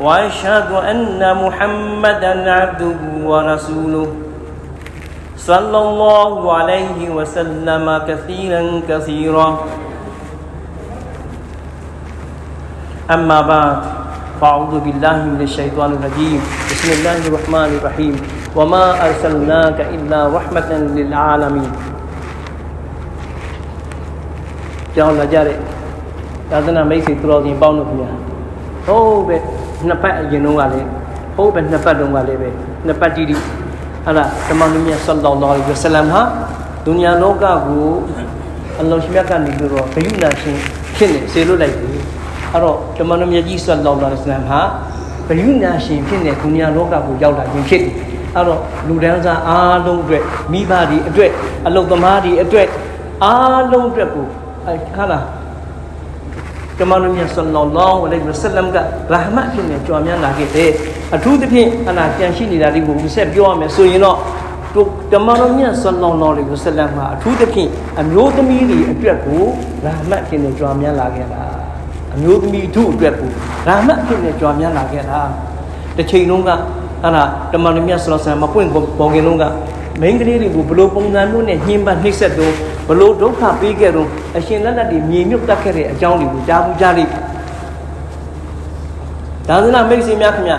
وأشهد أن محمدا عبده ورسوله صلى الله عليه وسلم كثيرا كثيرا أما بعد فأعوذ بالله من الشيطان الرجيم بسم الله الرحمن الرحيم وما أرسلناك إلا رحمة للعالمين ကြောင်းလာကြတဲ့သာသနာမိတ်ဆွေသူတော်စင်ပေါင်းတို့ခင်ဗျာဟုတ်ပဲ နှစ်ပတ်အရင်တုန်းကလည်းဟုတ်ပဲနှစ်ပတ်တုန်းကလည်းပဲနှစ်ပတ်တိတိဟာလားတမန်တော်မြတ်ဆလ္လာလာဟ်အလိုင်းဝဆလမ်ဟာဒုနီယာလောကကိုအလ္လာဟ်မြတ်ကနေပြီးတော့ဘယုနာရှင်ဖြစ်နေစေလို့လိုက်ပြီအဲ့တော့တမန်တော်မြတ်ကြီးဆလ္လာလာဟ်အလိုင်းဝဆလမ်ဟာဘယုနာရှင်ဖြစ်နေဒုနီယာလောကကိုရောက်လာခြင်းဖြစ်တယ်အဲ့တော့လူဒန်းစားအားလုံးအတွက်မိဘတွေအတွက်အလုသမားတွေအတွက်အားလုံးအတွက်ကိုအဲဟာလား ကမန်မြတ်ဆလ္လာလာဟ်အလိုင်းဝဆလမ်ကရာဟမတ်ဖြစ်နေကြွားများလာခဲ့တယ်အထူးသဖြင့်အလားကြံရှိနေတာဒီကိုဆက်ပြောရမယ်ဆိုရင်တော့တို့ကမန်မြတ်ဆလ္လာလာဟ်ဝဆလမ်မှာအထူးသဖြင့်အမျိုးသမီးတွေအတွက်ကိုရာဟမတ်ဖြစ်နေကြွားများလာခဲ့တာအမျိုးသမီးတို့အတွက်ကိုရာဟမတ်ဖြစ်နေကြွားများလာခဲ့တာတစ်ချိန်လုံးကအဲ့ဒါတမန်တော်မြတ်ဆလောဆန်မပွင့်ပေါ်ခင်လုံးကမိန်းကလေးတွေကိုဘလို့ပုံစံမျိုးနဲ့ညှင်းပနှိမ့်ဆက်တော့ ဘလို့ဒုက္ခပေးခဲ့တော့အရှင်လက်လက်တွေမြေမြုပ်တတ်ခဲ့တဲ့အကြောင်းတွေကိုကြားဘူးကြားလိဒါသနာမိတ်ဆွေများခင်ဗျ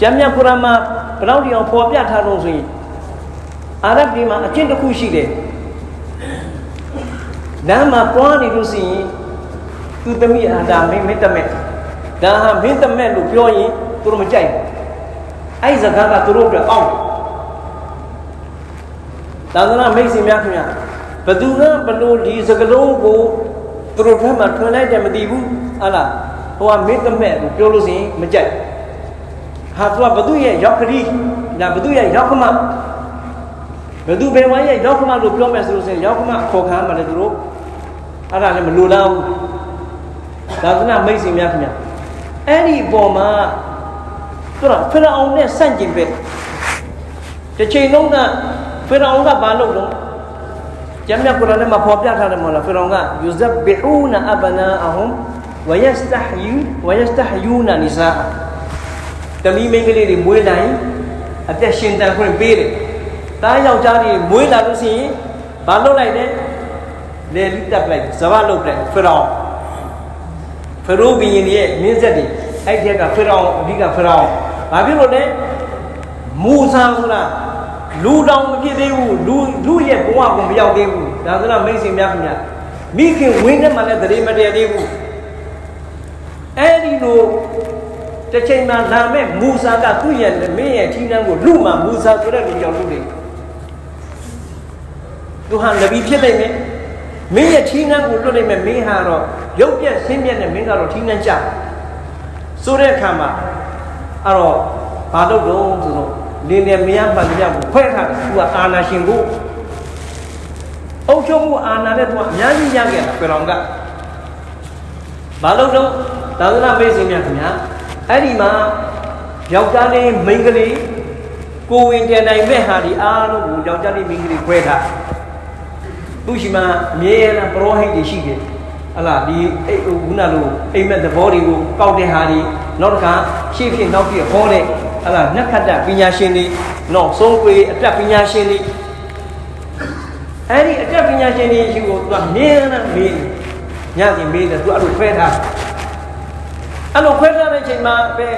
ကျမ်းမြတ်ကုရ်အာန်မှာဘလောက်ဒီအောင်ပေါ်ပြထားတော့ဆိုရင်အာရဗ်ဒီမှာအကျင့်တစ်ခုရှိတယ်လမ်းမှာပွားနေလို့ဆိုရင်သူသမီးအာဒါမင်းမင်းတမဲ့ဒါဟာမင်းတမဲ့လို့ပြောရင်သူတို့မကြိုက်ဘူးအဲ့ဒီစကားကသူတို့အတွက်အောက်သာသနာမိတ်ဆွေများခင်ဗျ ဘသူကဘလို့ဒီစကလုံးကိုသူတို့ဘက်မှာထွန်လိုက်တယ်မသိဘူးဟာလားဟိုကမင်းတမဲ့လို့ပြောလို့ဆိုရင်မကြိုက်ဟာသူကဘသူရဲ့ရောက်ခရီးဒါဘသူရဲ့ရောက်ခမဘသူဘယ်ဝိုင်းရဲ့ရောက်ခမလို့ပြောမယ်ဆိုလို့ဆိုရင်ရောက်ခမခေါ်ခံမှလည်းသူတို့အဲ့ဒါလည်းမလိုလားဘူးသာသနာမိတ်ဆွေများခင်ဗျအဲ့ဒီအပေါ်မှာသူကဖရအောင်နဲ့ဆန့်ကျင်ပဲတစ်ချိန်လုံးကဖရအောင်ကဘာလုပ်တော့ ကျမ်းမြတ်ကုရ်အာန်ထဲမှာဖော်ပြထားတယ်မဟုတ်လားဖရအောင်ကယူဇဘီဟူနာအဘနာအဟွမ်ဝယစတဟယူဝယစတဟယူနာနိစာတမီးမိန်းကလေးတွေမွေးလိုက်အသက်ရှင်တန်ခွင့်ပေးတယ်တားယောက်ျားတွေမွေးလာလို့ရှိရင်ဘာလုပ်လိုက်လဲလေလိတက်လိုက်ဇဘလုပ်လိုက်ဖရအောင်ဖရိုးဘီရင်ရဲ့မင်းဆက်တွေအဲ့ဒီကဖရအောင်အဓိကဖရအောင်ဘာဖြစ်လို့လဲမူဆာဆိုတာ လူတောင်မဖြစ်သေးဘူးလူလူရဲ့ဘဝကိုမရောက်သေးဘူးဒါဆိုတော့မိတ်ဆွေများခင်ဗျမိခင်ဝင်းထဲမှာလည်းတရေမတည့်သေးဘူးအဲ့ဒီလိုတစ်ချိန်မှာလာမဲ့မူဆာကသူ့ရဲ့မင်းရဲ့ထီးနှံကိုလူမှမူဆာဆိုတဲ့လူကြောင့်လူတွေသူဟာနဗီဖြစ်နိုင်မယ်မင်းရဲ့ထီးနှံကိုလွတ်နိုင်မယ်မင်းဟာတော့ရုပ်ပြက်ဆင်းပြက်နဲ့မင်းကတော့ထီးနှံကြဆိုတဲ့အခါမှာအဲ့တော့ဘာလို့တော့ဆိုတော့ လင်းတယ်မရမှန်ကြဘူးဖွဲ့ထားတယ်သူကအာနာရှင်ကိုအုပ်ချုပ်မှုအာဏာနဲ့သူကအများကြီးရခဲ့တာပြည်တော်ကဘာလို့တော့သာသနာ့မိတ်ဆွေများခင်ဗျာအဲ့ဒီမှာယောက်ျားလေးမိန်းကလေးကိုဝင်တန်နိုင်မဲ့ဟာဒီအားလုံးကိုယောက်ျားလေးမိန်းကလေးခွဲထားသူရှိမှအမြဲတမ်းပရောဟိတ်တွေရှိတယ်ဟလာဒီအဲ့ခုနလိုအိမ်မက်သဘောတွေကိုကောက်တဲ့ဟာဒီနောက်တစ်ခါရှေ့ဖြစ်နောက်ပြဟောတဲ့ ဟလာနှက်ခတ်တပညာရှင်တွေနောက်ဆုံးကွေအတက်ပညာရှင်တွေအဲ့ဒီအတက်ပညာရှင်တွေရှိကိုသူကမြဲတမ်းမေးညစီမေးတယ်သူအဲ့လိုခွဲထားအဲ့လိုခွဲထားတဲ့အချိန်မှာပဲ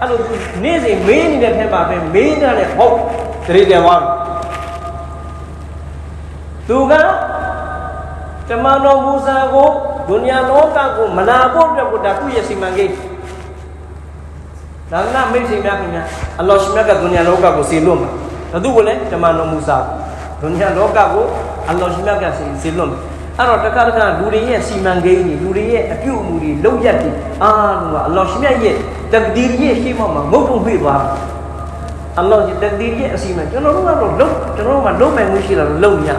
အဲ့လိုနေ့စဉ်မေးနေတဲ့ထဲမှာပဲမေးနေတဲ့ဟုတ်တရေတယ်သွားသူကတမန်တော်မူဆာကိုဒုနီယာလောကကိုမနာဖို့အတွက်ကိုဒါသူ့ရဲ့စီမံကိန်း ဒါကမိတ်ဆွေများခင်ဗျာအလ္လာဟ်ရှင်မြတ်ကဒုနီယာလောကကိုစီလွတ်မှာဘသူကိုလဲတမန်တော်မူဆာဒုနီယာလောကကိုအလ္လာဟ်ရှင်မြတ်ကစီစီလွတ်မှာအဲ့တော့တခါတခါလူတွေရဲ့စီမံကိန်းတွေလူတွေရဲ့အပြုအမူတွေလုံရက်တွေအားလုံးကအလ္လာဟ်ရှင်မြတ်ရဲ့တကဒီရဲ့ရှေ့မှာမဟုတ်ဘူးဖြစ်သွားတယ်အလ္လာဟ်ရဲ့တတိရဲ့အစီအမံကျွန်တော်တို့ကတော့လုံကျွန်တော်တို့ကလုံမယ်မှုရှိတာလို့လုံနေရ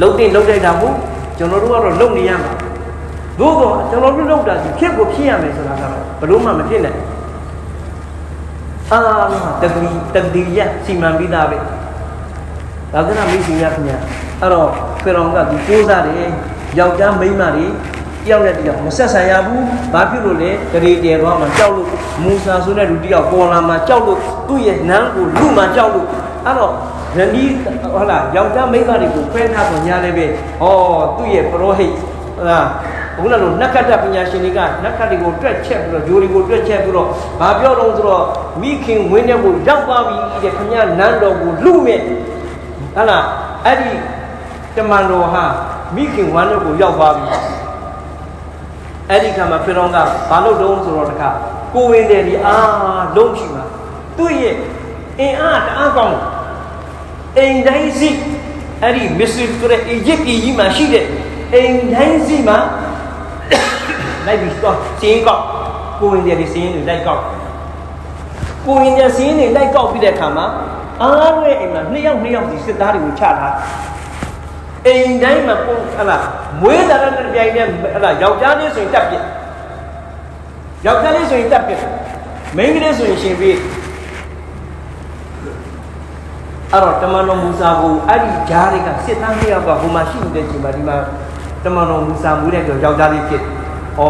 လုံတင်လုံတိုက်တာမဟုတ်ကျွန်တော်တို့ကတော့လုံနေရမှာသို့တော့ကျွန်တော်တို့လုံတာဒီဖြစ်ကိုဖြစ်ရမယ်ဆိုတာကတော့ဘလို့မှမဖြစ်နိုင် အာတတိတတိယစီမံပြီးသားပဲဒါကနာမိတ်ဆွေများခင်ဗျာအဲ့တော့ဖေရောင်ကဒီကိုးစားတယ်ယောက်ျားမိန်းမတွေတယောက်နဲ့တယောက်မဆက်ဆံရဘူး။ဘာဖြစ်လို့လဲ။ဂရေတဲသွားမှကြောက်လို့မူဆာဆိုတဲ့လူတယောက်ပေါ်လာမှကြောက်လို့သူ့ရဲ့နန်းကိုလူမှကြောက်လို့အဲ့တော့ရဏီဟုတ်လားယောက်ျားမိန်းမတွေကိုဖဲထားပုံညာလည်းပဲဟောသူ့ရဲ့ပရောဟိတ်ဟုတ်လား ဘုရားလို့နက္ခတ္တပညာရှင်တွေကနက္ခတ္တကိုတွက်ချက်ပြီးတော့ဂျိုဒီကိုတွက်ချက်ပြီးတော့ဘာပြောတော့ဆိုတော့မိခင်ဝင်းတဲ့ကိုရောက်ပါပြီတဲ့ခင်ဗျာနန်းတော်ကိုလူမဲ့ဟုတ်လားအဲ့ဒီတမန်တော်ဟာမိခင်ဝမ်းတော်ကိုရောက်ပါပြီအဲ့ဒီခါမှာဖေရောင်းကဘာလို့တုံးဆိုတော့တခါကိုဝင်တယ်ဒီအာလုံးရှိမှာသူ့ရဲ့အင်အားတအားကောင်းအိမ်တိုင်းစီအဲ့ဒီမစ္စရဆိုတဲ့အီဂျစ်ပြည်ကြီးမှာရှိတဲ့အိမ်တိုင်းစီမှာ လိုက်ပြီးတော့စင်းကောက်ကိုဝင်တယ်ဒီစင်းတွေလိုက်ကောက်ကိုဝင်တယ်စင်းတွေလိုက်ကောက်ပြီးတဲ့အခါမှာအားလုံးရဲ့အိမ်မှာနှစ်ယောက်နှစ်ယောက်ဒီစစ်သားတွေကိုချထားအိမ်တိုင်းမှာပုံဟလာမွေးလာတဲ့ပြိုင်နဲ့ဟလာယောက်ျားလေးဆိုရင်တက်ပြစ်ယောက်ျားလေးဆိုရင်တက်ပြစ်မိန်းကလေးဆိုရင်ရှင်ပြီးအဲ့တော့တမန်တော်မူစာကိုအဲ့ဒီဂျားတွေကစစ်သားနှစ်ယောက်ကဟိုမှာရှိနေတဲ့ချိန်မှာဒီမှာ တမန်တော်မူစာမွေးတဲ့ကြောယောက်ျားလေးဖြစ်ဩ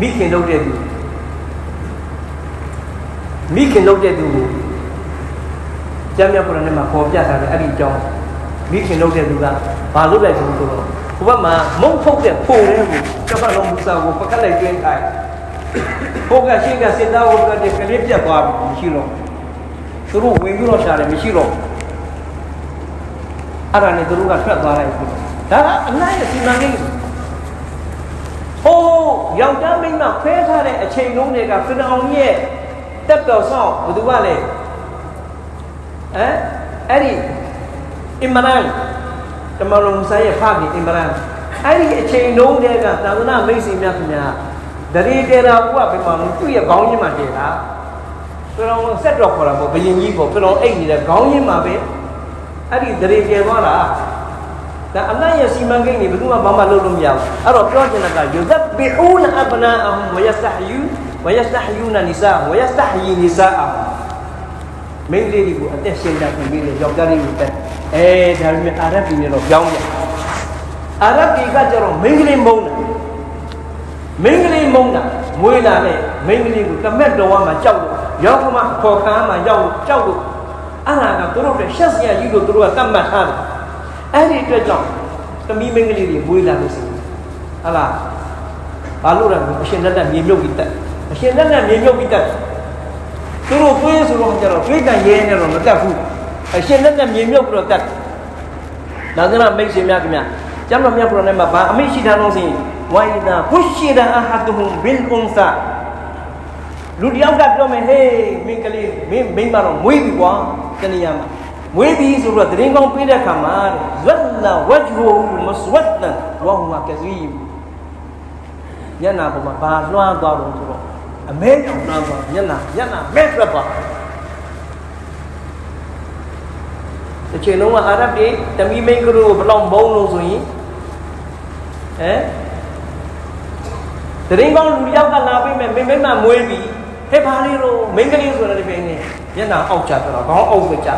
မိခင်လုပ်တဲ့သူမိခင်လုပ်တဲ့သူကိုကျမ်းမြတ်ကုရ်အာန်ထဲမှာပေါ်ပြထားတယ်အဲ့ဒီအကြောင်းမိခင်လုပ်တဲ့သူကဘာလုပ်လိုက်ဆိုတော့ဟိုဘက်မှာမုံဖုတ်တဲ့ပုံလေးကိုတမန်တော်မူစာကိုပကတ်လိုက်တွင်းခိုင်းဟိုကရှိကစစ်သားဟိုကတည်းကကလေးပြတ်သွားပြီမရှိတော့သူတို့ဝင်ပြီးတော့ရှာတယ်မရှိတော့အဲ့ဒါနဲ့သူတို့ကထွက်သွားလိုက်ပြီ ဒါကအနိုင်ရဲ့စီမံကိန်းဟိုးယောက်ျားမိန်းမဖဲထားတဲ့အချိန်လုံးတွေကဖီရအောင်ရဲ့တက်တော်ဆောင်ဘယ်သူကလဲဟမ်အဲ့ဒီအင်မရန်တမန်တော်မူဆာရဲ့ဖခင်အင်မရန်အဲ့ဒီအချိန်လုံးတွေကသာသနာမိတ်ဆွေများခင်ဗျာဒရီတေရာဘုရားဘယ်မှာလဲသူ့ရဲ့ခေါင်းရင်းမှာတည်တာဖီရအောင်ဆက်တော့ခေါ်တာပေါ့ဘယင်ကြီးပေါ့ဖီရအောင်အိတ်နေတဲ့ခေါင်းရင်းမှာပဲအဲ့ဒီဒရီတေသွားတာ ဒါအလတ်ရဲ့စီမံကိန်းတွေဘယ်သူမှဘာမှလုပ်လို့မရဘူးအဲ့တော့ပြောချင်တာကယူဇတ်ဘီဟူနအဘနာအဟမ်ဝယစတဟယူဝယစတဟယူနနိဆာဝယစတဟယီနိဆာအမိန်းကလေးတွေကိုအသက်ရှင်တာပြင်ပြီးလေယောက်ျားလေးကိုတက်အဲဒါပေမဲ့အာရဗ်ပြည်နဲ့တော့ပြောင်းပြန်အာရဗ်ပြည်ကကျတော့မိန်းကလေးမုန်းတာမိန်းကလေးမုန်းတာမွေးလာတဲ့မိန်းကလေးကိုတမက်တော်မှာကြောက်လို့ရောက်ခမခေါ်ခမ်းမှာရောက်လို့ကြောက်လို့အဲ့ဒါကသူတို့ကရှက်စရာကြီးလို့သူတို့ကတတ်မှတ်ထားတယ် အဲ့ဒီအတွက်ကြောင့်သမီးမိန်းကလေးတွေမွေးလာလို့ဆိုဟလာဘာလို့လဲအရှင်လက်လက်မြေမြုပ်ပြီးတက်အရှင်လက်လက်မြေမြုပ်ပြီးတက်သူတို့တွေးဆိုတော့ကျတော့တွေးတန်ရဲနေတော့မတက်ဘူးအရှင်လက်လက်မြေမြုပ်ပြီးတော့တက်ဒါကမိတ်ဆွေများခင်ဗျကျမ်းတော်မြတ်ကုရ်အာန်ထဲမှာဗာအမိရှိတာလို့ဆိုရင်ဝိုင်ဒါဘုရှိဒာအဟဒဟွမ်ဘင်အွန်ဆာလူတယောက်ကပြောမယ်ဟေးမင်းကလေးမင်းမိန်းမတော့မွေးပြီကွာတနည်းအား မှာမွေးပြီဆိုတော့တရင်ကောင်းပေးတဲ့ခါမှာဇတ်လာဝဂျ်ဟူမစဝတ်တန်ဝဟူမကဇီမ်ညနာပေါ်မှာဘာလွှမ်းသွားတော့ဆိုတော့အမဲကြောင့်လွှမ်းသွားညနာညနာမဲ့ထွက်သွားအချိန်လုံးကအာရဗ်တွေတမီမိန်ကလေးကိုဘယ်လောက်မုန်းလို့ဆိုရင်ဟမ်တရင်ကောင်းလူတယောက်ကလာပြီးမယ်မိမ့်မမွေးပြီဟဲ့ဘာလေးတော့မိန်းကလေးဆိုတဲ့ပြင်းနေညနာအောက်ချတော့ခေါင်းအောက်ပဲချ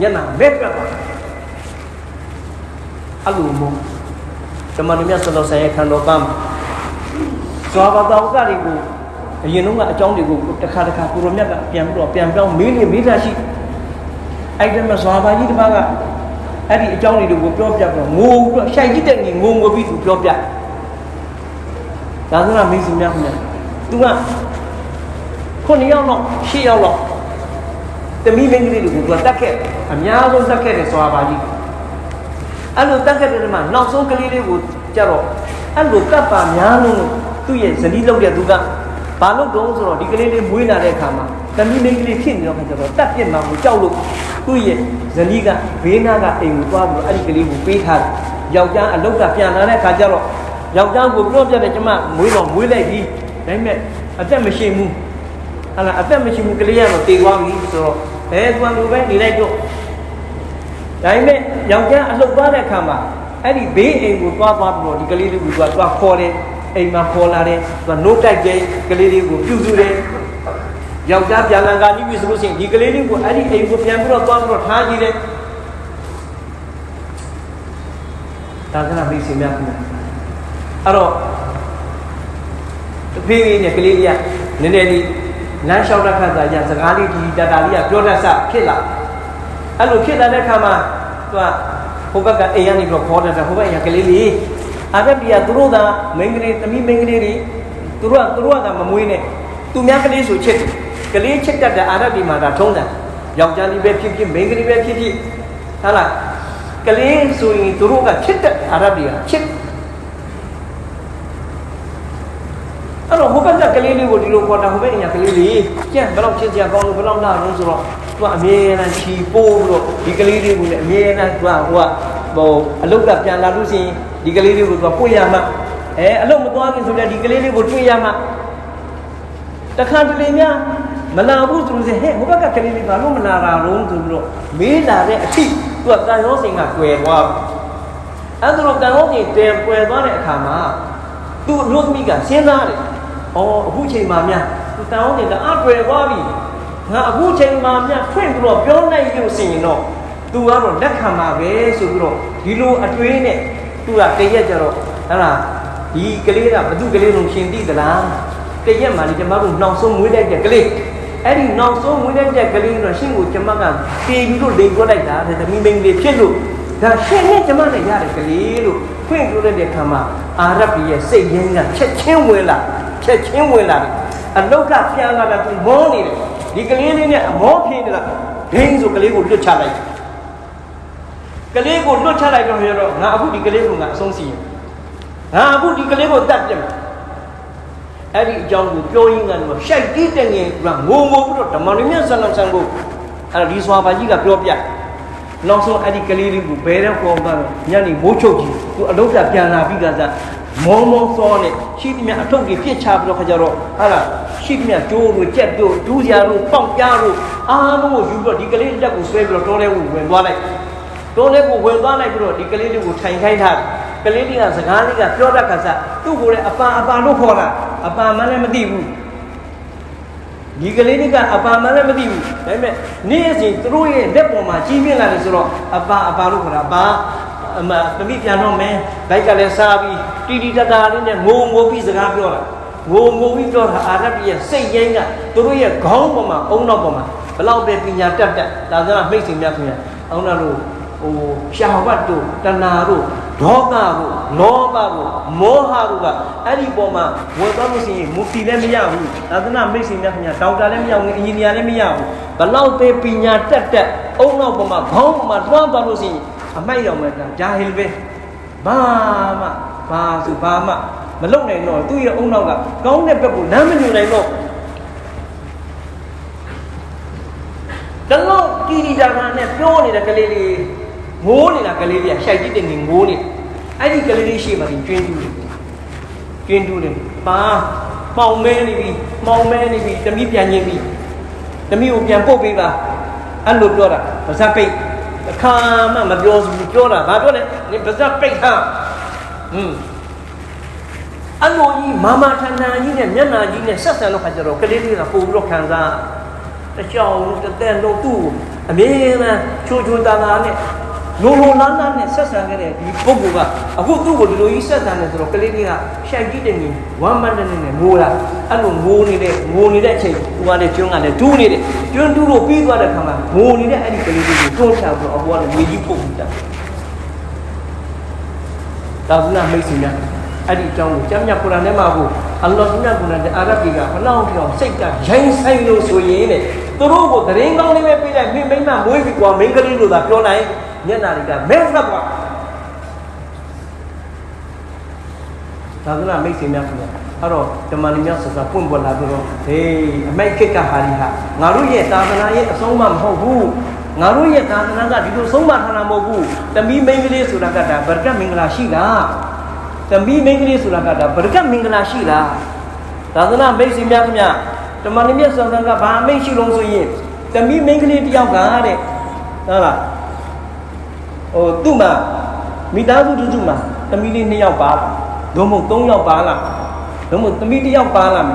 ညနာမဲ့ပြတ်သွားအလိုမုံတမန်တော်မြတ်ဆလောဆိုင်ရဲ့ခံတော်သားဇွာဘာတော်ကတွေကိုအရင်တုန်းကအကြောင်းတွေကိုတစ်ခါတစ်ခါကိုရောမြတ်ကပြန်ပြီးတော့ပြန်ပြောင်းမေးနေမေးတာရှိအဲ့ဒီမှာဇွာဘာကြီးတစ်ပါးကအဲ့ဒီအကြောင်းတွေကိုပြောပြတော့ငိုပြီးတော့ရှိုက်ကြည့်တဲ့ငငိုငိုပြီးသူပြောပြဒါဆိုတော့မင်းစုများခင်ဗျာ तू ကခုနှစ်ယောက်တော့ရှစ်ယောက်တော့ တမီးမင်းကလေးတွေကို तू တတ်ခဲ့အများဆုံးတတ်ခဲ့တယ်ဆိုတာပါကြီးအဲ့လိုတတ်ခဲ့တဲ့မှာနောက်ဆုံးကလေးလေးကိုကြတော့အဲ့လိုတတ်ပါများလို့သူ့ရဲ့ဇနီးလောက်တဲ့သူကဘာလို့တုံးဆိုတော့ဒီကလေးလေးမွေးလာတဲ့အခါမှာတမီးမင်းကလေးဖြစ်နေတော့ခါကျတော့တတ်ပြစ်မှာကိုကြောက်လို့သူ့ရဲ့ဇနီးကဘေးနားကအိမ်ကိုသွားပြီးတော့အဲ့ဒီကလေးကိုပေးထားတယ်ယောက်ျားအလုတ်ကပြန်လာတဲ့အခါကျတော့ယောက်ျားကိုပြောပြတယ်ကျမမွေးတော့မွေးလိုက်ပြီဒါပေမဲ့အသက်မရှိဘူးဟာလားအသက်မရှိဘူးကလေးကတော့တည်သွားပြီဆိုတော့ အဲသူကလူပဲနေလိုက်တော့ဒါပေမဲ့ယောက်ျားအလှုပ်သွားတဲ့အခါမှာအဲ့ဒီဘေးအိမ်ကိုသွားသွားပြီးတော့ဒီကလေးလေးကိုသူကသွားခေါ်တယ်အိမ်မှာခေါ်လာတယ်သူကနိုးတိုက်တယ်ကလေးလေးကိုပြုစုတယ်ယောက်ျားပြန်လာကနေပြီဆိုလို့ရှိရင်ဒီကလေးလေးကိုအဲ့ဒီအိမ်ကိုပြန်ပြီးတော့သွားပြီးတော့ထားကြည့်တယ်ဒါကလည်းမိတ်ဆွေများခင်ဗျအဲ့တော့တဖေးလေးနဲ့ကလေးလေးကနည်းနည်းလေး လမ်းလျှောက်တဲ့ခါကျရင်စကားလေးဒီတတာလေးကပြောတတ်စဖြစ်လာအဲ့လိုဖြစ်လာတဲ့ခါမှာသူကဟိုဘက်ကအိမ်ကနေပြီးတော့ခေါ်တယ်ဟိုဘက်ကကလေးလေးအာရဗီယာသူတို့ကမိန်းကလေးသမီးမိန်းကလေးတွေသူတို့ကသူတို့ကမမွေးနဲ့သူများကလေးဆိုချစ်တယ်ကလေးချစ်တတ်တဲ့အာရဗီမှာဒါထုံးတယ်ယောက်ျားလေးပဲဖြစ်ဖြစ်မိန်းကလေးပဲဖြစ်ဖြစ်ဟုတ်လားကလေးဆိုရင်သူတို့ကချစ်တဲ့အာရဗီယာချစ်အဲ့တော့ဟိုဘက်ကက လေးလေးကိုဒီလိုခေါ်တာဟိုဘက်အိမ်ကကလေးလေးကြက်ဘယ်တော့ချစ်ကြကောင်းလို့ဘယ်တော့လာလို့ဆိုတော့သူကအမြဲတမ်းချီပိုးပြီးတော့ဒီကလေးလေးကိုလည်းအမြဲတမ်းသူကဟိုကဟိုအလုတ်ကပြန်လာလို့ရှိရင်ဒီကလေးလေးကိုသူကပွင့်ရမှာအဲအလုတ်မသွားခင်ဆိုလည်းဒီကလေးလေးကိုတွေ့ရမှာတခါတလေများမလာဘူးသူတို့ဆိုဟဲ့ဟိုဘက်ကကလေးလေးဘာလို့မလာတာလုံးဆိုပြီးတော့မေးလာတဲ့အထိသူကတန်ရောစင်ကကွယ်သွားပြီအဲ့ဒါလိုတန်ရောစင်တဲကွယ်သွားတဲ့အခါမှာသူ့အလို့သမီးကစဉ်းစားတယ်။ အော်အခုချိန်မှာများသူတန်ရောစင်ကအကွယ်သွားပြီ။ငါအခုချိန်မှာများဖွင့်ပြီးတော့ပြောနိုင်လို့စင်ရင်တော့သူကတော့လက်ခံပါပဲဆိုပြီးတော့ဒီလိုအတွေးနဲ့သူကတရက်ကြတော့ဟဲ့လားဒီကလေးကဘသူကလေးလုံးရှင်သိသလားတရက်မှလေကျမတို့နှောင်ဆုံးမွေးလိုက်တဲ့ကလေးအဲ့ဒီနှောင်ဆုံးမွေးလိုက်တဲ့ကလေးတော့ရှင်းကိုကျမကတေပြီးတော့လိန်ခွက်လိုက်တာတဲ့သမီးမင်းလေးဖြစ်လို့ဒါရှင်းနဲ့ကျမနဲ့ရတဲ့ကလေးလို့ဖွင့်ပြောတဲ့ခါမှာအာရဗီရဲ့စိတ်ရင်းကချက်ချင်းဝင်လာ ချက်ချင်းဝင်လာတယ်အလောက်ကပြန်လာတာသူမောနေတယ်ဒီကလေးလေးနဲ့အမောဖြစ်နေတာဒင်းဆိုကလေးကိုလွတ်ချလိုက်ကလေးကိုလွတ်ချလိုက်တော့ရတော့ငါအခုဒီကလေးကိုငါအဆုံးစီရင်ငါအခုဒီကလေးကိုတတ်ပြမယ်အဲ့ဒီအကြောင်းကိုပြောရင်းကတော့ရှိုက်တီးတဲ့ငယ်ကငိုငိုပြီးတော့ဓမ္မရမြတ်ဆလမ်ဆန်ကိုအဲ့ဒီစွာပါကြီးကပြောပြနောက်ဆုံးအဲ့ဒီကလေးလေးကိုဘယ်တော့ပေါ်သွားတော့ညနေမိုးချုပ်ကြီးသူအလုပ်ကပြန်လာပြီးကစား မောမောစောနဲ့ရှိသမျှအထုပ်တွေပြစ်ချပြီးတော့ခါကြတော့ဟာလားရှိသမျှကျိုးတို့ကြက်တို့ဒူးစရာတို့ပေါက်ပြားတို့အားလုံးကိုယူပြီးတော့ဒီကလေးလက်ကိုဆွဲပြီးတော့တောထဲကိုဝင်သွားလိုက်တောထဲကိုဝင်သွားလိုက်ပြီးတော့ဒီကလေးလေးကိုထိုင်ခိုင်းထားတယ်ကလေးလေးကစကားလေးကပြောတတ်ခါစားသူ့ကိုလည်းအပန်အပန်လို့ခေါ်တာအပန်မှလည်းမသိဘူးဒီကလေးလေးကအပန်မှလည်းမသိဘူးဒါပေမဲ့နေ့အစဉ်သူတို့ရဲ့လက်ပေါ်မှာကြီးမြင့်လာတယ်ဆိုတော့အပန်အပန်လို့ခေါ်တာဘာ အမသမီးပြန်တော့မယ်ဘိုက်ကလည်းစားပြီးတီတီတတာလေးနဲ့ငိုငိုပြီးစကားပြောတာငိုငိုပြီးပြောတာအာရဗီရဲ့စိတ်ရင်းကသူတို့ရဲ့ခေါင်းပေါ်မှာအုံနောက်ပေါ်မှာဘလောက်ပဲပညာတက်တက်ဒါဆိုတော့မိတ်ဆွေများခင်ဗျာအောင်နာလို့ဟိုရှာဝတ်တို့တဏှာတို့ဒေါသတို့လောဘတို့မောဟတို့ကအဲ့ဒီပေါ်မှာဝင်သွားလို့ရှိရင်မူတီလည်းမရဘူးသာသနာမိတ်ဆွေများခင်ဗျာဒေါက်တာလည်းမရဘူးအင်ဂျင်နီယာလည်းမရဘူးဘလောက်ပဲပညာတက်တက်အုံနောက်ပေါ်မှာခေါင်းပေါ်မှာတွားသွားလို့ရှိရင် အမိုက်ရောင်မဲ့ဂျာဟီလ်ပဲဘာမှဘာဆိုဘာမှမလုံနိုင်တော့သူ့ရဲ့အုံနောက်ကကောင်းတဲ့ဘက်ကိုလမ်းမညွှန်နိုင်တော့တလုံးတီတီတာတာနဲ့ပြောနေတဲ့ကလေးလေးငိုးနေတာကလေးလေးကရှိုက်ကြည့်တယ်ငငိုးနေအဲ့ဒီကလေးလေးရှေ့မှာကျွင်းတူးတယ်ကျွင်းတူးတယ်ပါမောင်မဲနေပြီမောင်မဲနေပြီတမိပြန်ညင်ပြီတမိကိုပြန်ပုတ်ပေးပါအဲ့လိုပြောတာပါဇက်ပိတ် အခါမှမပြောဘူးပြောတာဘာပြောလဲနင်ပါဇက်ပိတ်ထားဟွန်းအဲ့လိုကြီးမာမာထန်ထန်ကြီးနဲ့မျက်နှာကြီးနဲ့ဆက်ဆံတော့ခါကျတော့ကလေးလေးကပို့ပြီးတော့ခံစားတကြောင်တစ်တဲ့လုံးသူ့အမြဲတမ်းချိုးချိုးတာတာနဲ့ လိုလိုလားလားနဲ့ဆက်ဆံခဲ့တဲ့ဒီပုဂ္ဂိုလ်ကအခုသူ့ကိုဒီလိုကြီးဆက်ဆံနေဆိုတော့ကလေးလေးကရှိုက်ကြည့်တယ်မြင်ဝမ်းမတ်တဲ့နဲ့ငိုတာအဲ့လိုငိုနေတဲ့ငိုနေတဲ့အချိန်သူကလည်းကျွန်းကလည်းဒူးနေတယ်ကျွန်းဒူးလို့ပြီးသွားတဲ့ခါမှာငိုနေတဲ့အဲ့ဒီကလေးလေးကိုတွန်းချပြီးတော့အပေါ်ကလည်းငွေကြီးပုတ်ပြီးတာဒါကမိတ်ဆွေများအဲ့ဒီအကြောင်းကိုကျမ်းမြတ်ကုရ်အာန်ထဲမှာကိုအလ္လာဟ်မြတ်ကုရ်အာန်တဲ့အာရဗီကဘလောက်ပြောင်စိတ်ကရိုင်းဆိုင်လို့ဆိုရင်တဲ့သူတို့ကိုတရင်ကောင်းလေးပဲပေးလိုက်မိမိမမွေးပြီးကွာမိန်းကလေးလို့သာပြောနိုင် မျက်နာတွေကမဲဖက်ကွာသာသနာမိတ်ဆွေများခင်ဗျာအဲ့တော့ဓမ္မလေးများဆက်ဆက်ပွင့်ပွက်လာပြီးတော့ဟေးအမိုက်ကိတ်ကဟာရီဟာငါတို့ရဲ့သာသနာရဲ့အဆုံးမမဟုတ်ဘူးငါတို့ရဲ့သာသနာကဒီလိုဆုံးမထားတာမဟုတ်ဘူးတမီးမိန်းကလေးဆိုတာကဒါဗရကတ်မင်္ဂလာရှိလားသမီးမိန်းကလေးဆိုတာကဒါဗရကတ်မင်္ဂလာရှိလားသာသနာမိတ်ဆွေများခင်ဗျာဓမ္မနိမြတ်ဆောင်ကဘာမိတ်ရှိလုံးဆိုရင်တမီးမိန်းကလေးတယောက်ကတဲ့ဟုတ်လား ဟိုသူ့မှာမိသားစုတူတူမှာတမီးလေးနှစ်ယောက်ပါလားဒုံမို့သုံးယောက်ပါလားဒုံမို့တမီးတစ်ယောက်ပါလား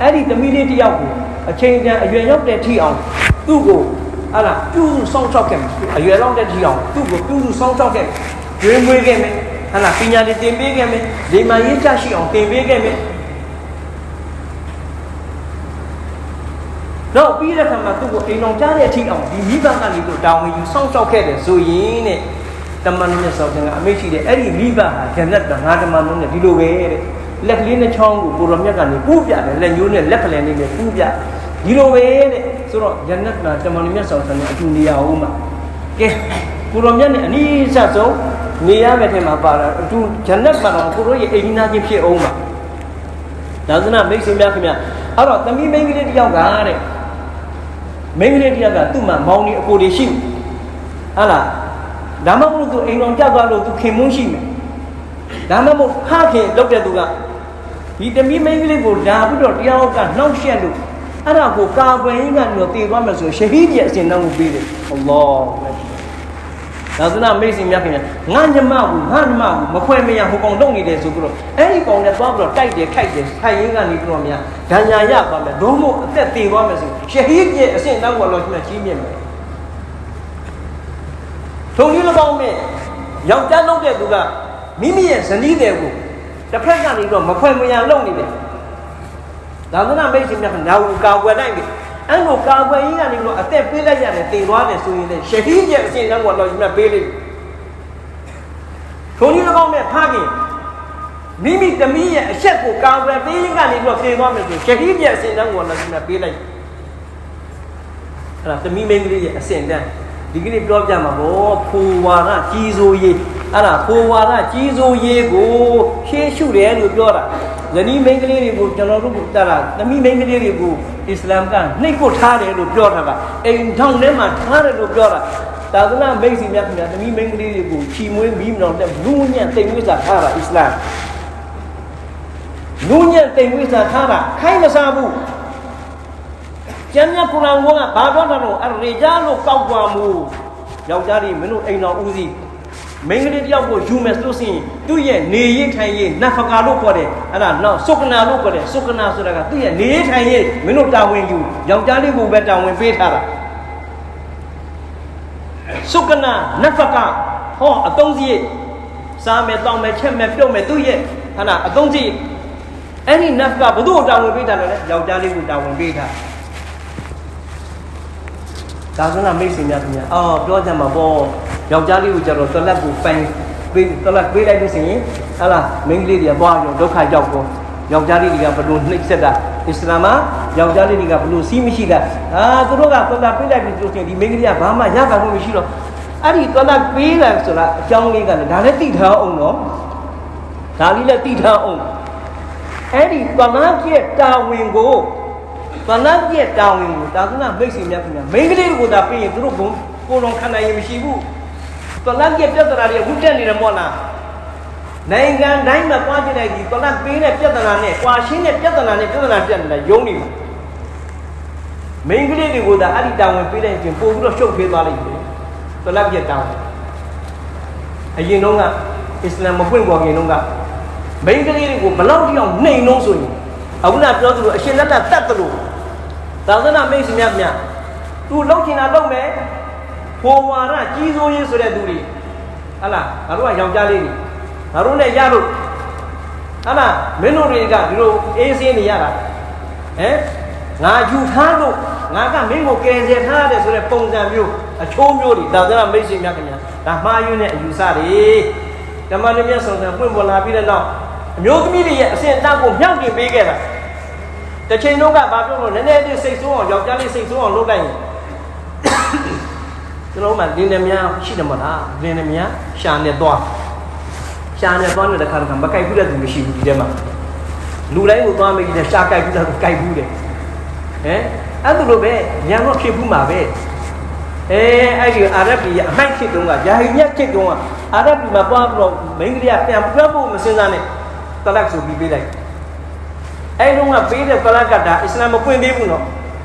အဲ့ဒီတမီးလေးတစ်ယောက်ကိုအချိန်တန်အရွယ်ရောက်တဲ့ထိအောင်သူ့ကိုအဲ့ဒါပြုစုစောင့်ရှောက်ခဲ့မယ်အရွယ်ရောက်တဲ့ထိအောင်သူ့ကိုပြုစုစောင့်ရှောက်ခဲ့ကျွေးမွေးခဲ့မယ်ဟလာပညာတွေသင်ပေးခဲ့မယ်ဒီမှာရေးချရှိအောင်သင်ပေးခဲ့မယ်တော့ပြီးတဲ့ခါမှာသူ့ကိုအိမ်တော်ကြားတဲ့အထိအောင်ဒီမိဘကနေတော့တောင်းဝင်ယူစောင့်ရှောက်ခဲ့တယ်ဆိုရင်တဲ့ တမန်တော်မြတ်ဆောက်တဲ့အမိတ်ရှိတဲ့အဲ့ဒီမိဘဟာဂျန်နတ်ကငါတမန်တော်နဲ့ဒီလိုပဲတဲ့လက်ကလေးနဲ့ချောင်းကိုကိုရောမြတ်ကနေပူးပြတယ်လက်ညိုးနဲ့လက်ကလေးနဲ့ပူးပြဒီလိုပဲတဲ့ဆိုတော့ဂျန်နတ်ကတမန်တော်မြတ်ဆောက်တဲ့အတူနေရအောင်မှာကဲကိုရောမြတ်နဲ့အနည်းဆက်ဆုံးနေရမယ့်ထဲမှာပါတာအတူဂျန်နတ်မှာတော့ကိုရောရဲ့အိမ်နာချင်းဖြစ်အောင်မှာဒါသနာမိတ်ဆွေများခင်ဗျအဲ့တော့သမီးမိန်းကလေးတယောက်ကတဲ့မိန်းကလေးတယောက်ကသူ့မှာမောင်နေအကိုတွေရှိဟုတ်လား ဒါမှမဟုတ်သူအိမ်တော်ကြောက်သွားလို့သူခင်မွန်းရှိမယ်ဒါမှမဟုတ်ခခင်လောက်တဲ့သူကဒီတမီးမိန်းကလေးကိုဓာပြီးတော့တရားဟောကနှောက်ရှက်လို့အဲ့ဒါကိုကာကွယ်ရင်းကနေတော့တည်သွားမယ်ဆိုရှဟီဒ်ရဲ့အစဉ်တောင်းကိုပြီးတယ်အလ္လာဟ်သာသနာမိတ်ဆွေများခင်ဗျာငါညမဘူးငါညမဘူးမခွဲမရဟိုကောင်လုံနေတယ်ဆိုပြီးတော့အဲ့ဒီကောင်နဲ့သွားပြီးတော့တိုက်တယ်ခိုက်တယ်ခိုင်ရင်းကနေပြီးတော့များဒဏ်ညာရပါမယ်ဒုံမို့အသက်တည်သွားမယ်ဆိုရှဟီဒ်ရဲ့အစဉ်တောင်းကိုတော့ကြီးမြတ်မယ် ထုံကြီး၎င်းနဲ့ယောက်ျားလုပ်တဲ့သူကမိမိရဲ့ဇနီးတဲ့ကိုတစ်ဖက်ကနေတော့မခွဲမရလုံနေတယ်သာသနာမိတ်ဆွေများကနာဝကာကွယ်နိုင်တယ်အဲ့လိုကာကွယ်ရေးကနေတော့အသက်ပေးလိုက်ရတယ်တည်သွားတယ်ဆိုရင်လည်းရှဟီးရဲ့အစဉ်တန်းကတော့ယူမဲ့ပေးလိုက်ထုံကြီး၎င်းနဲ့ဖခင်မိမိတမီးရဲ့အချက်ကိုကာကွယ်ပေးရင်ကနေတော့တည်သွားမယ်ဆိုရှဟီးရဲ့အစဉ်တန်းကတော့ယူမဲ့ပေးလိုက်အဲ့ဒါတမီးမင်းကလေးရဲ့အစဉ်တန်း ဒီကနေ့ပြောပြမှာဗောဖိုဝါဒကြီးစိုးရေးအဲ့ဒါဖိုဝါဒကြီးစိုးရေးကိုရှေးရှုတယ်လို့ပြောတာဇနီးမိန်းကလေးတွေကိုကျွန်တော်တို့ကတာသမီးမိန်းကလေးတွေကိုအစ္စလာမ်ကနှိပ်ဖို့ထားတယ်လို့ပြောတာကအိမ်ထောင်ထဲမှာထားတယ်လို့ပြောတာသာသနာမိတ်ဆွေများခင်ဗျာသမီးမိန်းကလေးတွေကိုချီမွေးပြီးမလို့တဲ့လူညံ့တိမ်ဝိစာထားတာအစ္စလာမ်လူညံ့တိမ်ဝိစာထားတာခိုင်းမစားဘူး ကျမ်းမြတ်ကုရ်အာန်ကဘာပြောတာလို့အရိဂျာလို့ကောက်ကွာမှုယောက်ျားတွေမင်းတို့အိမ်တော်ဦးစီးမိန်းကလေးတယောက်ကိုယူမယ်ဆိုလို့ရှိရင်သူ့ရဲ့နေရေးထိုင်ရေးနဖကာလို့ခေါ်တယ်အဲ့ဒါနောက်စုကနာလို့ခေါ်တယ်စုကနာဆိုတာကသူ့ရဲ့နေရေးထိုင်ရေးမင်းတို့တာဝန်ယူယောက်ျားလေးကိုပဲတာဝန်ပေးထားတာစုကနာနဖကာဟောအသုံးစရိတ်စားမယ်တောင်းမယ်ချက်မယ်ပြုတ်မယ်သူ့ရဲ့ဟာနာအသုံးစရိတ်အဲ့ဒီနဖကာဘု து တာဝန်ပေးတာလဲယောက်ျားလေးကိုတာဝန်ပေးထား ဒါဆိုတော့မိတ်ဆွေများခင်ဗျာအော်ပြောကြမှာပေါ့ယောက်ျားလေးကိုကြတော့တလက်ကိုပိုင်ပေးတလက်ပေးလိုက်လို့ဆိုရင်ဟာလားမိန်းကလေးတွေကသွားရောဒုက္ခရောက်တော့ယောက်ျားလေးတွေကဘလို့နှိပ်စက်တာအစ္စလာမ်မှာယောက်ျားလေးတွေကဘလို့စီးမရှိတာအာသူတို့ကတလက်ပေးလိုက်ပြီဆိုရင်ဒီမိန်းကလေးကဘာမှရပါမှုမရှိတော့အဲ့ဒီတလက်ပေးတယ်ဆိုတာအကြောင်းလေးကလည်းဒါလည်းသိထားအောင်နော်ဒါလေးလည်းသိထားအောင်အဲ့ဒီတလက်ရဲ့တာဝန်ကို ဗလတ်ရဲ့တာဝန်ကိုသာသနာမိတ်ဆွေများခင်ဗျာမိန်းကလေးကိုသာပြင်သူတို့ဘုံကိုယ်တော်ခံနိုင်ရင်မရှိဘူးဗလတ်ရဲ့ပြဿနာတွေဝုတက်နေတယ်မို့လားနိုင်ငံတိုင်းမှာပွားကြည့်လိုက်ဒီဗလတ်ပေးတဲ့ပြဿနာနဲ့ကွာရှင်းတဲ့ပြဿနာနဲ့ပြဿနာပြတ်နေတာယုံနေမှာမိန်းကလေးတွေကိုသာအဲ့ဒီတာဝန်ပေးတဲ့အချိန်ပို့ပြီးတော့ရှုပ်ဖေးသွားလိုက်တယ်ဗလတ်ရဲ့တာဝန်အရင်တော့ကအစ္စလာမ်မပွင့်ပေါ်ခင်တော့ကမိန်းကလေးတွေကိုဘလောက်တိအောင်နှိမ်နှုံးဆိုရင်အခုနပြောသလိုအရှင်လက်လက်တတ်သလို သာသနာမိတ်ဆွေများများသူလှုပ်ချင်တာလှုပ်မယ်ဖိုဝါဒကြီးစိုးရေးဆိုတဲ့သူတွေဟလာငါတို့ကယောက်ျားလေးတွေငါတို့နဲ့ရလို့ဟလာမင်းတို့တွေကဒီလိုအေးစင်းနေရတာဟမ်ငါယူထားလို့ငါကမင်းကိုကယ်ဆယ်ထားရတယ်ဆိုတဲ့ပုံစံမျိုးအချိုးမျိုးတွေသာသနာမိတ်ဆွေများခင်ဗျာဒါမှားယွင်းတဲ့အယူဆတွေဓမ္မနည်းမြတ်ဆောင်ဆံပွင့်ပေါ်လာပြီးတဲ့နောက်အမျိုးသမီးတွေရဲ့အစဉ်အတန်းကိုမြောက်တင်ပေးခဲ့တာ တစ်ချိန်တော့ကဘာပြောလို့နည်းနည်းလေးစိတ်ဆိုးအောင်ယောက်ျားလေးစိတ်ဆိုးအောင်လုပ်လိုက်ရင်ကျွန်တော်မှလင်းနေများရှိတယ်မလားလင်းနေများရှာနေသွားရှာနေသွားနေတဲ့ခါကမကြိုက်ဘူးတဲ့သူမရှိဘူးဒီထဲမှာလူတိုင်းကိုသွားမေးကြည့်တယ်ရှာကြိုက်ဘူးတဲ့ကိုကြိုက်ဘူးတဲ့ဟမ်အဲ့ဒါလိုပဲညံတော့ဖြစ်ဘူးမှာပဲအဲအဲ့ဒီအာရဗ်ပြည်အမိုက်ဖြစ်တုန်းကယာဟီမြတ်ဖြစ်တုန်းကအာရဗ်ပြည်မှာပွားပြီးတော့မိန်းကလေးကပြန်ပြောဖို့မစင်စားနဲ့တလက်ဆိုပြီးပေးလိုက် အဲ့တုန်းကပေးတဲ့ကလတ်ကတာအစ္စလာမ်မပွင့်သေးဘူးနော်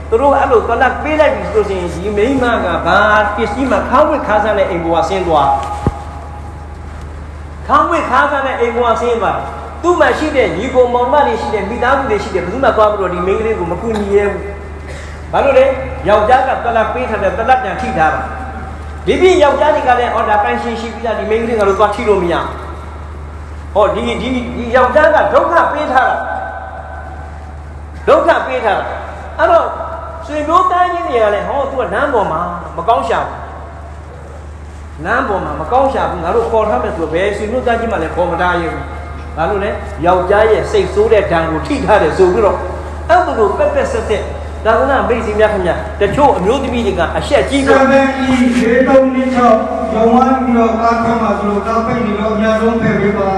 သူတို့အဲ့လိုတလက်ပေးလိုက်ပြီဆိုလို့ရှိရင်ဒီမိန်းမကဘာပစ္စည်းမှခါဝိခါစားတဲ့အိမ်ဘဝဆင်းသွားခါဝိခါစားတဲ့အိမ်ဘဝဆင်းသွားသူ့မှာရှိတဲ့ညီကိုမောင်မတွေရှိတဲ့မိသားစုတွေရှိတဲ့ဘယ်သူမှသွားပြီးတော့ဒီမိန်းကလေးကိုမကူညီရဲဘူးဘာလို့လဲယောက်ျားကတလက်ပေးထားတဲ့တလက်တန်ထိထားတာဒီပြယောက်ျားတွေကလည်းအော်ဒါပန်ရှင်ရှိပြီးသားဒီမိန်းကလေးကတော့သွားထိလို့မရဟောဒီဒီဒီယောက်ျားကဒုက္ခပေးထားတာ ဒုက္ခပေးထားတာအဲ့တော့ဆွေမျိုးတိုင်းချင်းတွေကလည်းဟောသူကလမ်းပေါ်မှာမကောင်းရှာဘူးလမ်းပေါ်မှာမကောင်းရှာဘူးငါတို့ခေါ်ထားမယ်ဆိုတော့ဘယ်ဆွေမျိုးတိုင်းချင်းမှလည်းခေါ်မတားရဘူးဘာလို့လဲယောက်ျားရဲ့စိတ်ဆိုးတဲ့ဓာတ်ကိုထိထားတယ်ဆိုပြီးတော့အဲ့ဒါကိုပက်ပက်ဆက်ဆက်သာသနာမိတ်ဆွေများခင်ဗျာတချို့အမျိုးသမီးတွေကအရှက်ကြီးဒီလို့ကနေ့ဒီရေတုံးလေးချောက်ရောင်းဝမ်းပြီးတော့ကားခမ်းမှာဆိုတော့ကားပိတ်နေတော့အများဆုံးဖယ်ပေးပါ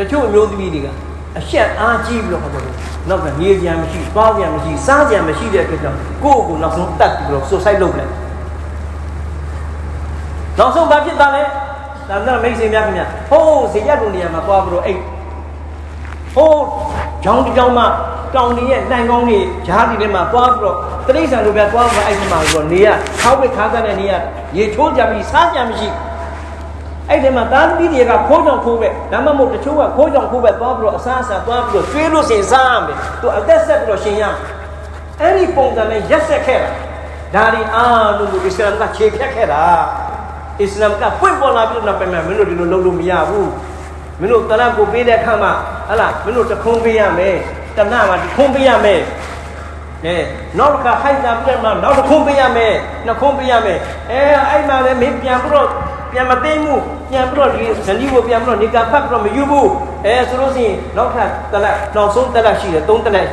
တချို့အမျိုးသမီးတွေကအရှက်အားကြီးပြီးတော့ဟောတယ်နောက်ကနေကြမရှိသွားကြမရှိစားကြမရှိတဲ့အတွက်ကြောင့်ကိုယ့်ကိုယ်နောက်ဆုံးတတ်ပြီးတော့ suicide လုပ်လိုက်နောက်ဆုံးဘာဖြစ်သွားလဲသာသနာမိတ်ဆွေများခင်ဗျာဟိုးဇေယျတုန်နေရာမှာသွားပြီးတော့အဲ့ဟိုးကြောင်းတစ်ကြောင်းမှတောင်တွေရဲ့နှံကောင်းတွေဂျားတွေထဲမှာသွားပြီးတော့တရိษံလိုပြသွားပြီးတော့အဲ့ဒီမှာပြီးတော့နေရခါဝိခါသတဲ့နေရရေချိုးကြပြီးစားကြမရှိ အဲ့ဒီမှာသားသမီးတွေကခိုးကြောင်ခိုးပဲဒါမှမဟုတ်တချို့ကခိုးကြောင်ခိုးပဲသွားပြီးတော့အစားအစာသွားပြီးတော့ကျွေးလို့စင်စားရမယ်သူအသက်ဆက်ပြီးတော့ရှင်ရမယ်အဲ့ဒီပုံစံနဲ့ရက်ဆက်ခဲ့တာဒါဒီအားလုံးကိုအစ္စလာမ်ကခြေဖြတ်ခဲ့တာအစ္စလာမ်ကပွင့်ပေါ်လာပြီးတော့နောက်ပိုင်းမှာမင်းတို့ဒီလိုလုပ်လို့မရဘူးမင်းတို့တနတ်ကိုပေးတဲ့အခါမှာဟလာမင်းတို့တခုံးပေးရမယ်တနတ်မှာတခုံးပေးရမယ်နဲနောက်တစ်ခါဟိုက်တာပြတ်မှာနောက်တစ်ခုံးပေးရမယ်နှစ်ခုံးပေးရမယ်အဲအဲ့မှာလည်းမင်းပြန်ပြီးတော့ပြန်မသိမှု ပြန်ပြီးတော့ဒီဇနီးကိုပြန်ပြီးတော့နေကဖတ်ပြီးတော့မယူဘူးအဲဆိုလို့ရှိရင်နောက်ထပ်တလက်နောက်ဆုံးတလက်ရှိတယ်သုံးတလက်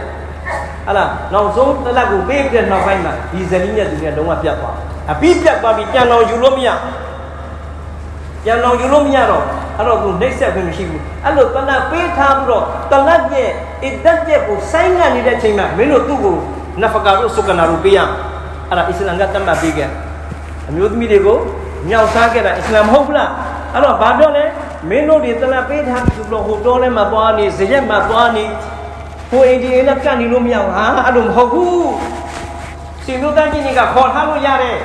ဟာလားနောက်ဆုံးတလက်ကိုပေးပြီးတဲ့နောက်ပိုင်းမှာဒီဇနီးနဲ့သူနဲ့လုံးဝပြတ်သွားအပြီးပြတ်သွားပြီးပြန်တော်ယူလို့မရပြန်တော်ယူလို့မရတော့အဲ့တော့သူနှိမ့်ဆက်ခွင့်မရှိဘူးအဲ့လိုတလက်ပေးထားပြီးတော့တလက်ရဲ့အစ်တက်ရဲ့ကိုဆိုင်းငံ့နေတဲ့အချိန်မှာမင်းတို့သူ့ကိုနဖကာတို့ဆုကနာတို့ပေးရအဲ့ဒါအစ္စလမ်ကတတ်မှတ်ပေးခဲ့အမျိုးသမီးတွေကိုမြောက်စားခဲ့တာအစ္စလာမ်မဟုတ်ဘူးလား အဲ့တော့ဘာပြောလဲမင်းတို့တွေတလပ်ပေးထားပြီလို့ဟိုတော်ထဲမှာသွားနေဇရက်မှာသွားနေဟိုအိန္ဒိယနဲ့ကတ်နေလို့မရဘူးဟာအဲ့လိုမဟုတ်ဘူးရှင်တို့သားကြီးတွေကခေါ်ထားလို့ရတယ်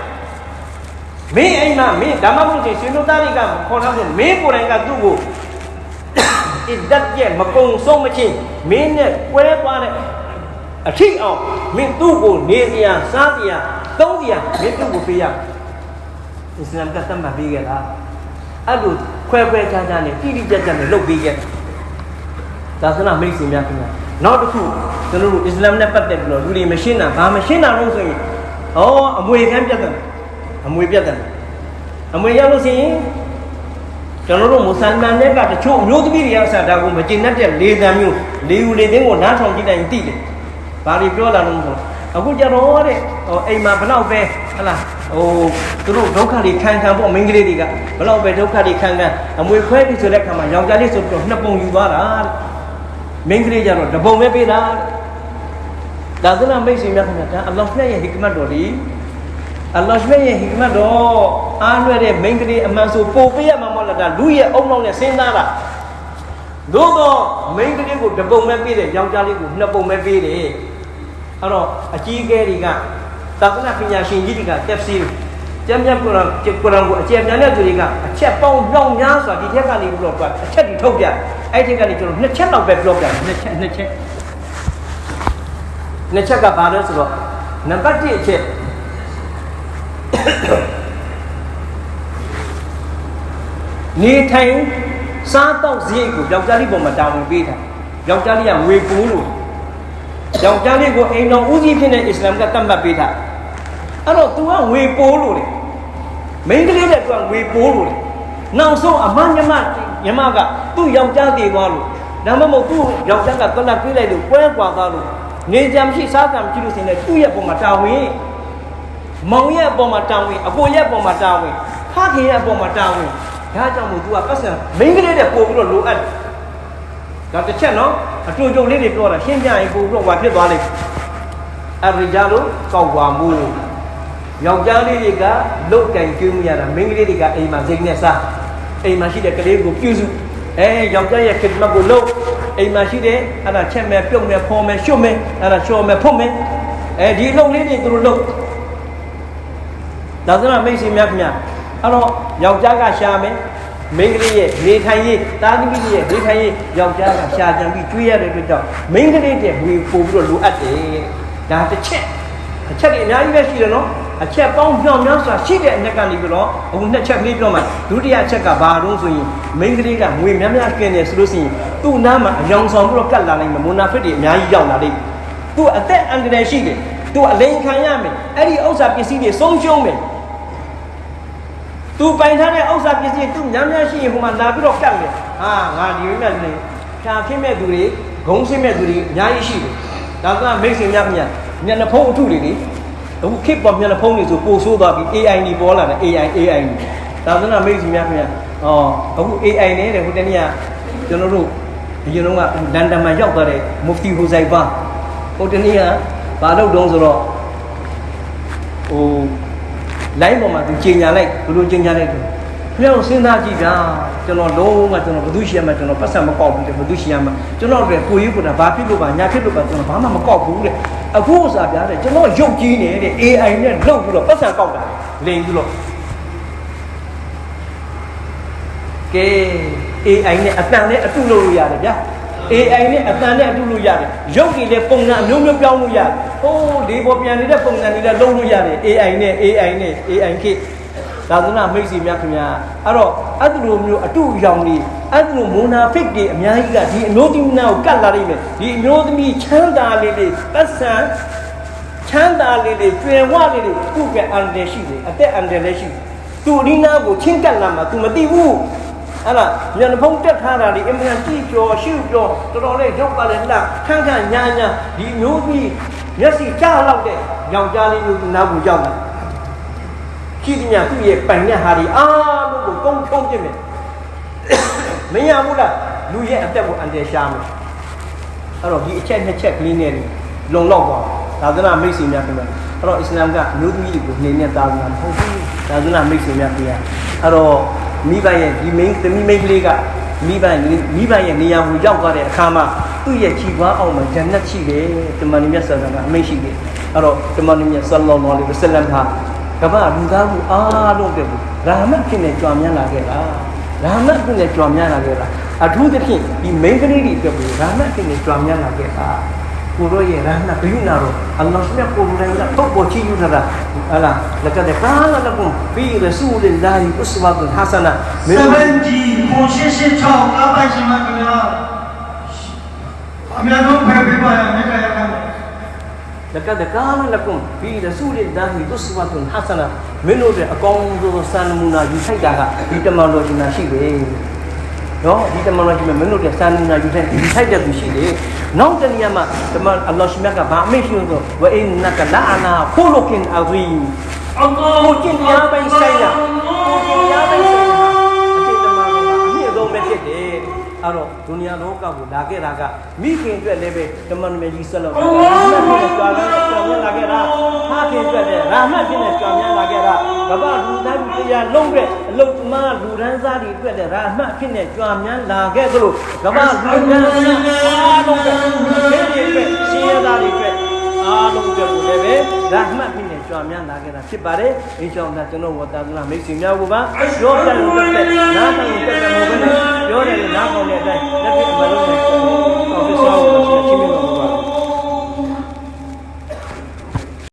မင်းအိမ်မှာမင်းဓမ္မဘုရားရှင်တို့သားတွေကခေါ်ထားလို့မင်းကိုယ်တိုင်ကသူ့ကိုအစ်ဒတ်ရဲ့မကုံဆုံးမချင်းမင်းနဲ့ကွဲသွားတဲ့အထိအောင်မင်းသူ့ကိုနေစရာစားစရာသုံးစရာမင်းသူ့ကိုပေးရမယ်အစ္စလာမ်ကသတ်မှတ်ပေးခဲ့တာ အဲ့လိုခွဲခွဲခြားခြားနဲ့တိတိကျကျနဲ့လုပ်ပေးခဲ့သာသနာမိတ်ဆွေများခင်ဗျာနောက်တစ်ခုကျွန်တော်တို့အစ္စလာမ်နဲ့ပတ်သက်ပြီးတော့လူတွေမရှင်းတာဘာမရှင်းတာလို့ဆိုရင်ဩအမွေခံပြတ်တယ်အမွေပြတ်တယ်အမွေရောက်လို့ရှိရင်ကျွန်တော်တို့မွတ်စလမန်တွေကတချို့အမျိုးသမီးတွေအစားဒါကိုမကျင်တတ်တဲ့လေသံမျိုးလေဦးလေသိန်းကိုနားထောင်ကြည့်တိုင်းသိတယ်ဘာတွေပြောလာလို့မဆိုအခုကြတော့တဲ့ဟိုအိမ်မှာဘလောက်ပဲဟလာ ဟိုသူတို့ဒုက္ခတွေခံခံပေါ့မိန်းကလေးတွေကဘလောက်ပဲဒုက္ခတွေခံခံအမွေခွဲပြီဆိုတဲ့ခါမှာယောက်ျားလေးဆိုပြီးတော့နှစ်ပုံယူသွားတာတဲ့မိန်းကလေးကြတော့တစ်ပုံပဲပေးတာတဲ့ဒါသနာမိတ်ဆွေများခင်ဗျာဒါအလ္လာဟ်ရဲ့ဟိကမတ်တော်ဒီအလ္လာဟ်ရဲ့ဟိကမတ်တော်အားလွှဲတဲ့မိန်းကလေးအမှန်ဆိုပို့ပေးရမှာမဟုတ်လားဒါလူရဲ့အုံနောက်နဲ့စဉ်းစားတာသို့တော့မိန်းကလေးကိုတစ်ပုံပဲပေးတယ်ယောက်ျားလေးကိုနှစ်ပုံပဲပေးတယ်အဲ့တော့အကြီးအကဲတွေက သာသနာပညာရှင်ကြီးတွေကတက်စီကျမ်းမြတ်ကုရ်အာန်ကုရ်အာန်ကိုအကျယ်ပြန်တဲ့သူတွေကအချက်ပေါင်းမြောက်များစွာဒီထက်ကနေပြီးတော့အချက်တွေထုတ်ပြအဲ့ဒီကနေကျွန်တော်နှစ်ချက်လောက်ပဲပြောပြနှစ်ချက်နှစ်ချက်နှစ်ချက်ကဘာလဲဆိုတော့နံပါတ်1အချက်နေထိုင်စားတော့ဈေးကိုယောက်ျားလေးပေါ်မှာတာဝန်ပေးတာယောက်ျားလေးကဝေပိုးလို့ယောက်ျားလေးကိုအိမ်တော်ဦးစီးဖြစ်တဲ့အစ္စလာမ်ကတတ်မှတ်ပေးတာ အဲ့တော့ तू ကဝေပိုးလို့လေမိန်းကလေးတဲ့ तू ကဝေပိုးလို့လေနောက်ဆုံးအမညမညမကသူ့ယောက်ျားတည်သွားလို့ဒါမှမဟုတ်သူ့ယောက်ျားကတလက်ပြေးလိုက်လို့ကွဲကွာသွားလို့နေကြမရှိစားကြမရှိလို့စင်တဲ့သူ့ရဲ့ပုံမှာတာဝန်မောင်ရဲ့ပုံမှာတာဝန်အကိုရဲ့ပုံမှာတာဝန်ဖခင်ရဲ့ပုံမှာတာဝန်ဒါကြောင့်မို့ तू ကပတ်စံမိန်းကလေးတဲ့ပို့ပြီးတော့လိုအပ်တယ် ဒါတစ်ချက်နော်အတူတူလေးတွေပြောတာရှင်းပြရင်ပို့ပြီးတော့ဟွာဖြစ်သွားလိမ့်မယ်အရိဂျာလို့ကောက်ွာမှု ယောက်ျားလေးတွေကလုတ်ကင်ကျွေးမှုရတာမိန်းကလေးတွေကအိမ်မှာစိတ်နဲ့စားအိမ်မှာရှိတဲ့ကလေးကိုပြုစုအဲယောက်ျားရဲ့ခစ်မတ်ကိုလုတ်အိမ်မှာရှိတယ်အဲ့ဒါချက်မဲ့ပြုတ်မဲ့ဖော်မဲ့ရှုပ်မဲ့အဲ့ဒါချော်မဲ့ဖုတ်မဲ့အဲဒီအလုပ်လေးတွေသူတို့လုပ်ဒါဆိုတော့မိတ်ဆွေများခင်ဗျအဲ့တော့ယောက်ျားကရှာမယ်မိန်းကလေးရဲ့နေထိုင်ရေးတာသမီးရဲ့နေထိုင်ရေးယောက်ျားကရှာကြံပြီးကျွေးရတဲ့အတွက်ကြောင့်မိန်းကလေးတဲ့ဝေပို့ပြီးတော့လိုအပ်တယ်ဒါတစ်ချက်အချက်တွေအများကြီးပဲရှိတယ်နော် အချက်ပေါင်းပြောင်းများစွာရှိတဲ့အနှစ်ကနေပြီးတော့အခုနှစ်ချက်ကလေးပြောမှဒုတိယချက်ကဘာလို့ဆိုရင်မိန်းကလေးကငွေများများကျင်းတယ်ဆိုလို့ရှိရင်သူ့နားမှာအယောင်ဆောင်ပြီးတော့ကတ်လာနိုင်မယ်မွန်နာဖစ်တွေအများကြီးရောက်လာလိမ့်မယ်သူအသက်အန္တရာယ်ရှိတယ်သူအလိန်ခံရမယ်အဲ့ဒီဥစ္စာပစ္စည်းတွေဆုံးရှုံးမယ်သူပိုင်ထားတဲ့ဥစ္စာပစ္စည်းသူများများရှိရင်ဟိုမှာလာပြီးတော့ကတ်မယ်ဟာငါဒီမဲ့နေဖြာဖြစ်မဲ့သူတွေဂုံးရှင်းမဲ့သူတွေအများကြီးရှိတယ်ဒါကမိတ်ဆွေများခင်ဗျညနေဖုံးအထုတွေလေ အခုခေတ်ပေါ်ညနေဖုံးတွေဆိုပို့ဆိုးသွားပြီ AI နေပေါ်လာတယ် AI AI နေဒါကမိတ်ဆွေများခင်ဗျဟောအခု AI နေတဲ့ဟိုတနေ့ကကျွန်တော်တို့အရင်တော့ကလန်ဒန်မှာရောက်သွားတဲ့မူဖတီဟူဇိုင်ဘာဟိုတနေ့ကဘာလုပ်တုံးဆိုတော့ဟို line ပေါ်မှာသူချိန်ညာလိုက်ဘယ်လိုချိန်ညာလိုက်တော့ ခင်ဗျားတို့စဉ်းစားကြည့်ဗျာကျွန်တော်လုံးဝကျွန်တော်ဘယ်သူရှိရမှာကျွန်တော်ပတ်စံမကောက်ဘူးတဲ့ဘယ်သူရှိရမှာကျွန်တော်တို့ကိုရေးကိုတာဘာဖြစ်လို့ပါညာဖြစ်လို့ပါကျွန်တော်ဘာမှမကောက်ဘူးတဲ့အခုဥစားဗျာတဲ့ကျွန်တော်ရုပ်ကြီးနေတဲ့ AI နဲ့လုပ်ပြီးတော့ပတ်စံကောက်တာလိန်ပြီးတော့ကဲ AI နဲ့အတန်နဲ့အတူလုပ်လို့ရတယ်ဗျာ AI နဲ့အတန်နဲ့အတူလို့ရတယ်ရုပ်တွေလည်းပုံစံအမျိုးမျိုးပြောင်းလို့ရတယ်ဟိုးဒီပေါ်ပြန်နေတဲ့ပုံစံတွေလည်းလုံးလို့ရတယ် AI နဲ့ AI နဲ့ AI ခေတ် သာသနာမိတ်ဆွေများခင်ဗျာအဲ့တော့အဲ့ဒီလိုမျိုးအတူရောင်တွေအဲ့ဒီလိုမိုနာဖစ်တွေအများကြီးကဒီအမျိုးသမီးနာကိုကတ်လာနိုင်မယ်ဒီအမျိုးသမီးချမ်းသာလေးလေးပတ်စံချမ်းသာလေးလေးကျွယ်ဝလေးလေးသူ့ကအန်တယ်ရှိတယ်အသက်အန်တယ်လည်းရှိတယ်သူအဒီနာကိုချင်းကတ်လာမှာ तू မသိဘူးအဲ့ဒါညနေဖုံးတက်ထားတာဒီအမှန်ကြည့်ကြောရှုကြောတော်တော်လေးရုပ်ပါလေလှခန့်ခန့်ညာညာဒီမျိုးကြီးမျက်စိကြားလောက်တဲ့ယောက်ျားလေးမျိုးနားကိုရောက်လာကြ ည့်ဒီညာသူ့ရဲ့ပိုင်တဲ့ဟာဒီအားလုံးကိုကုန်းချုံပြစ်မယ်မရဘူးလားလူရဲ့အသက်ကိုအန်တယ်ရှာမယ်အဲ့တော့ဒီအချက်နှစ်ချက်ကလေးနဲ့လုံလောက်သွားသာသနာမိတ်ဆွေများခင်ဗျအဲ့တော့အစ္စလာမ်ကမျိုးသမီးတွေကိုနေနဲ့သာသနာမဟုတ်ဘူးသာသနာမိတ်ဆွေများခင်ဗျအဲ့တော့မိဘရဲ့ဒီမိန်းသမီးမိန်းကလေးကမိဘမိဘရဲ့နေရာကိုရောက်သွားတဲ့အခါမှာသူ့ရဲ့ခြိပွားအောင်မှာဂျန်နတ်ရှိတယ်တမန်တော်မြတ်ဆလ္လာကအမိန့်ရှိတယ်အဲ့တော့တမန်တော်မြတ်ဆလ္လာလာလဝဆလမ်ဟာ ကမ္ဘာလူသားမှုအားလုံးတဲ့ရာမတ်ဖြစ်နေကြွားများလာခဲ့တာရာမတ်ဖြစ်နေကြွားများလာခဲ့တာအထူးသဖြင့်ဒီမိန်းကလေးတွေအတွက်ရာမတ်ဖြစ်နေကြွားများလာခဲ့တာကိုရောရဲ့ရဟနာဘယုနာရောအလ္လာဟ်မြတ်ကိုယ်တိုင်ကတော့ပေါ်ချီယူတာဟလာလကတဲ့ကာလလကုမ်ဖီရဆူလ illah ဥစဝတ်ဟဆနာစဗန်ဂျီကိုရှင်းရှင်းချောင်းကားပိုင်ရှင်မခင်ဗျာအများဆုံးဖယ်ပေးပါရမေတ္တာရခံ لقد كان لكم في رسول الله أسوة حسنة မင်းတို့တဲ့အကောင်းဆုံးစံနမူနာယူထိုက်တာကဒီတမန်တော်ရှင်နာရှိတယ်နော်ဒီတမန်တော်ရှင်မင်းတို့တဲ့စံနမူနာယူထိုက်ယူထိုက်တဲ့သူရှိတယ်နောက်တနည်းမှာတမန်အလ္လာဟ်ရှင်မြတ်ကဗာအမိန့်ရှိလို့ဝအင်နကလာအနာခူလုကင်အဇီမ် အလ္လာဟ် ကိုကျင့်တရားပိုင်းဆိုင်တာကိုကျင့်တရား အဲ့တော့ဒုနီယာလောကကိုလာခဲ့တာကမိခင်အတွက်လည်းပဲတမန်တော်ကြီးဆက်လို့ရာမတ်ဖြစ်နေကြွားလာကြွားလာခဲ့တာဖခင်အတွက်လည်းရာမတ်ဖြစ်နေကြွားများလာခဲ့တာကမ္ဘာလူသားလူတရားလုံးတဲ့အလုတ်သမားလူဒန်းစားတွေအတွက်လည်းရာမတ်ဖြစ်နေကြွားများလာခဲ့သလိုကမ္ဘာလူဒန်းစားအားလုံးတဲ့ဒီတွေအတွက်ရှင်ရသားတွေအတွက်အားလုံးအတွက်ကိုလည်းပဲရာမတ်ဖြစ် နေကြွားများလာခဲ့တာဖြစ်ပါတယ်အင်းရှောင်းတာကျွန်တော်ဝတ္တနာမိတ်ဆွေများကိုပါပြောပြလို့တက်တဲ့နားတိုင်တက်တဲ့ဘုရားပြောတယ်နားကောင်းတဲ့အတိုင်းလက်ပြအမလုံးနဲ့ officer ကိုချင်းချင်း